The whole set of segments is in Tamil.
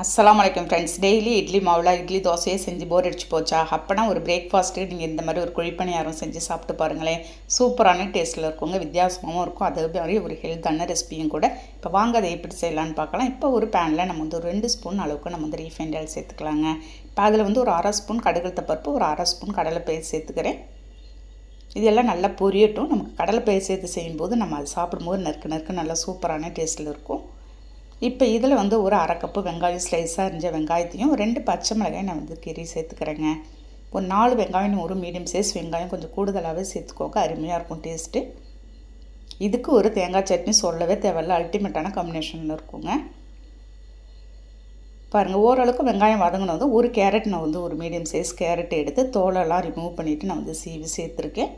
அஸ்லாம் வலைக்கம் ஃப்ரெண்ட்ஸ் டெய்லி இட்லி மாவில் இட்லி தோசையே செஞ்சு போர் அடிச்சு போச்சா அப்போனா ஒரு பிரேக்ஃபாஸ்ட்டு நீங்கள் இந்த மாதிரி ஒரு குழிப்பணியாரம் செஞ்சு சாப்பிட்டு பாருங்களேன் சூப்பரான டேஸ்ட்டில் இருக்குங்க வித்தியாசமாகவும் இருக்கும் அதே மாதிரி ஒரு ஹெல்த்தான ரெசிபியும் கூட இப்போ வாங்க அதை எப்படி செய்யலான்னு பார்க்கலாம். இப்போ ஒரு பேனில் நம்ம வந்து ஒரு ரெண்டு ஸ்பூன் அளவுக்கு நம்ம வந்து ரீஃபைண்ட் ஆயில் சேர்த்துக்கலாங்க. இப்போ அதில் வந்து ஒரு அரை ஸ்பூன் கடுகலத்த பருப்பு ஒரு அரை ஸ்பூன் கடலைப்பயிர் சேர்த்துக்கிறேன். இதெல்லாம் நல்லா பொரியட்டும். நமக்கு கடலை பயிர் சேர்த்து செய்யும்போது நம்ம அது சாப்பிடும்போது நறுக்கு நறுக்கு நல்லா சூப்பரான டேஸ்ட்டில் இருக்கும். இப்போ இதில் வந்து ஒரு அரை கப்பு வெங்காயம் ஸ்லைஸாக இருந்த வெங்காயத்தையும் ரெண்டு பச்சை மிளகாயும் நான் வந்து கீரி சேர்த்துக்கிறேங்க. ஒரு நாலு வெங்காயம் ஒரு மீடியம் சைஸ் வெங்காயம் கொஞ்சம் கூடுதலாகவே சேர்த்துக்கோங்க. அருமையாக இருக்கும் டேஸ்ட்டு இதுக்கு ஒரு தேங்காய் சட்னி சொல்லவே தேவையில்ல. அல்டிமேட்டான காம்பினேஷனில் இருக்குங்க. பாருங்கள் ஓரளவுக்கு வெங்காயம் வதங்கினது ஒரு கேரட் நான் வந்து ஒரு மீடியம் சைஸ் கேரட் எடுத்து தோலெல்லாம் ரிமூவ் பண்ணிவிட்டு நான் வந்து சீவி சேர்த்துருக்கேன்.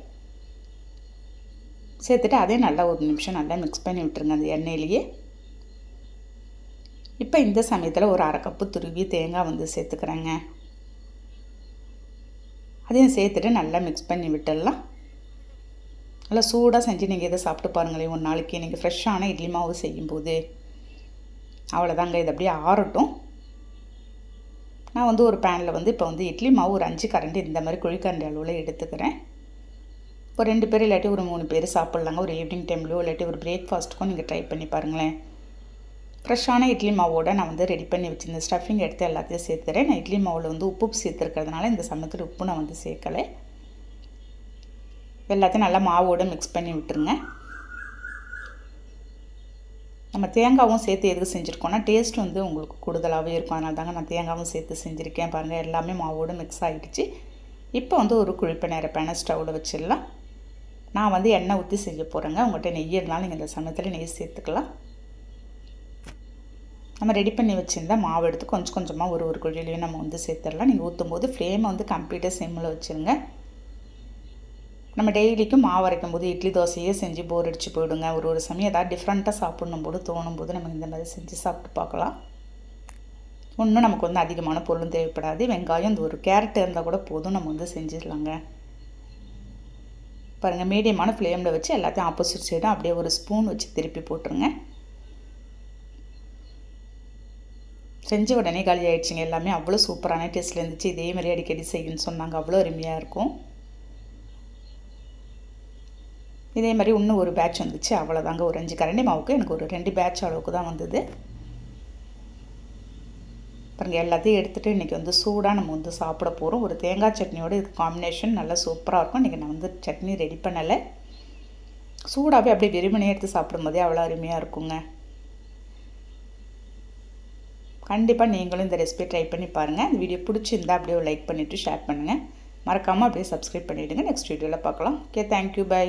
சேர்த்துட்டு அதே நல்லா ஒரு நிமிஷம் நல்லா மிக்ஸ் பண்ணி விட்டுருங்க அந்த எண்ணெயிலேயே. இப்போ இந்த சமயத்தில் ஒரு அரை கப்பு துருவி தேங்காய் வந்து சேர்த்துக்கிறேங்க. அதையும் சேர்த்துட்டு நல்லா மிக்ஸ் பண்ணி விட்டுடலாம். நல்லா சூடாக செஞ்சு நீங்கள் இதை சாப்பிட்டு பாருங்களேன். ஒரு நாளைக்கு நீங்கள் ஃப்ரெஷ்ஷான இட்லி மாவு செய்யும்போது. அவ்வளோதாங்க இது அப்படியே ஆறட்டும். நான் வந்து ஒரு பேனில் வந்து இப்போ வந்து இட்லி மாவு ஒரு அஞ்சு கரண்டி இந்த மாதிரி குழிக்கரண்டி அளவில் எடுத்துக்கிறேன். ஒரு ரெண்டு பேர் இல்லாட்டி ஒரு மூணு பேர் சாப்பிட்லாங்க. ஒரு ஈவினிங் டைம்லையோ இல்லாட்டி ஒரு பிரேக்ஃபாஸ்ட்டுக்கும் நீங்கள் ட்ரை பண்ணி பாருங்களேன். ஃப்ரெஷ்ஷான இட்லி மாவோட நான் வந்து ரெடி பண்ணி வச்சுருந்தேன் ஸ்டஃபிங் எடுத்து எல்லாத்தையும் சேர்த்துறேன் நான் இட்லி மாவில் வந்து உப்பு சேர்த்துருக்கிறதுனால இந்த சமயத்தில் உப்பு நான் வந்து சேர்க்கலை. எல்லாத்தையும் நல்லா மாவோடு மிக்ஸ் பண்ணி விட்டுருங்க. நம்ம தேங்காவும் சேர்த்து எதுக்கு செஞ்சுருக்கோன்னா டேஸ்ட் வந்து உங்களுக்கு கூடுதலாகவே இருக்கும். அதனால தாங்க நான் தேங்காவும் சேர்த்து செஞ்சுருக்கேன் பாருங்கள் எல்லாமே மாவோடு மிக்ஸ் ஆகிடுச்சு இப்போ வந்து ஒரு குழிப்பு நேர பேனை ஸ்டவ்வில் வச்சிடலாம். நான் வந்து எண்ணெய் ஊற்றி செய்ய போகிறேங்க உங்கள்கிட்ட நெய் இருந்தாலும் நீங்கள் இந்த சமயத்தில் நெய் சேர்த்துக்கலாம். நம்ம ரெடி பண்ணி வச்சுருந்தா மாவு எடுத்து கொஞ்சம் கொஞ்சமாக ஒரு ஒரு குழிலையும் நம்ம வந்து சேர்த்துடலாம். நீங்கள் ஊற்றும் போது ஃப்ளேமை வந்து கம்ப்ளீட்டாக சிம்மில் வச்சுருங்க. நம்ம டெய்லிக்கும் மாவு அரைக்கும் போது இட்லி தோசையே செஞ்சு போர் அடிச்சு போயிடுங்க. ஒரு ஒரு சமயம் ஏதாவது டிஃப்ரெண்ட்டாக சாப்பிடணும் போது தோணும் போது நம்ம இந்த மாதிரி செஞ்சு சாப்பிட்டு பார்க்கலாம். ஒன்றும் நமக்கு வந்து அதிகமான பொருளும் தேவைப்படாது. வெங்காயம் இந்த ஒரு கேரட் இருந்தால் கூட போதும். நம்ம வந்து செஞ்சிடலாங்க. பாருங்கள் மீடியமான ஃப்ளேமில் வச்சு எல்லாத்தையும் ஆப்போசிட் சைடும் அப்படியே ஒரு ஸ்பூன் வச்சு திருப்பி போட்டுருங்க. செஞ்ச உடனே காலி ஆகிடுச்சிங்க எல்லாமே அவ்வளோ சூப்பரான டேஸ்ட்டில் இருந்துச்சு. இதே மாதிரி அடிக்கடி செய்யுன்னு சொன்னாங்க. அவ்வளோ அருமையாக இருக்கும். இதே மாதிரி இன்னும் ஒரு பேட்ச் வந்துச்சு. அவ்வளோதாங்க. ஒரு அஞ்சு கரண்டி மாவுக்கு எனக்கு ஒரு ரெண்டு பேட்ச் அளவுக்கு தான் வந்தது. பாருங்கள் எல்லாத்தையும் எடுத்துகிட்டு இன்றைக்கி வந்து சூடாக நம்ம வந்து சாப்பிட போகிறோம் ஒரு தேங்காய் சட்னியோட இது காம்பினேஷன் நல்லா சூப்பராக இருக்கும். இன்றைக்கி நான் வந்து சட்னி ரெடி பண்ணலை. சூடாகவே அப்படியே வெறுமனே எடுத்து சாப்பிடும்போதே அவ்வளோ அருமையாக இருக்குங்க. கண்டிப்பாக நீங்களும் இந்த ரெசிபி ட்ரை பண்ணி பாருங்கள் இந்த வீடியோ பிடிச்சிருந்தா அப்படியே லைக் பண்ணிவிட்டு ஷேர் பண்ணுங்கள் மறக்காமல் அப்படியே சப்ஸ்கிரைப் பண்ணிவிடுங்க நெக்ஸ்ட் வீடியோவில் பார்க்கலாம். Okay thank you bye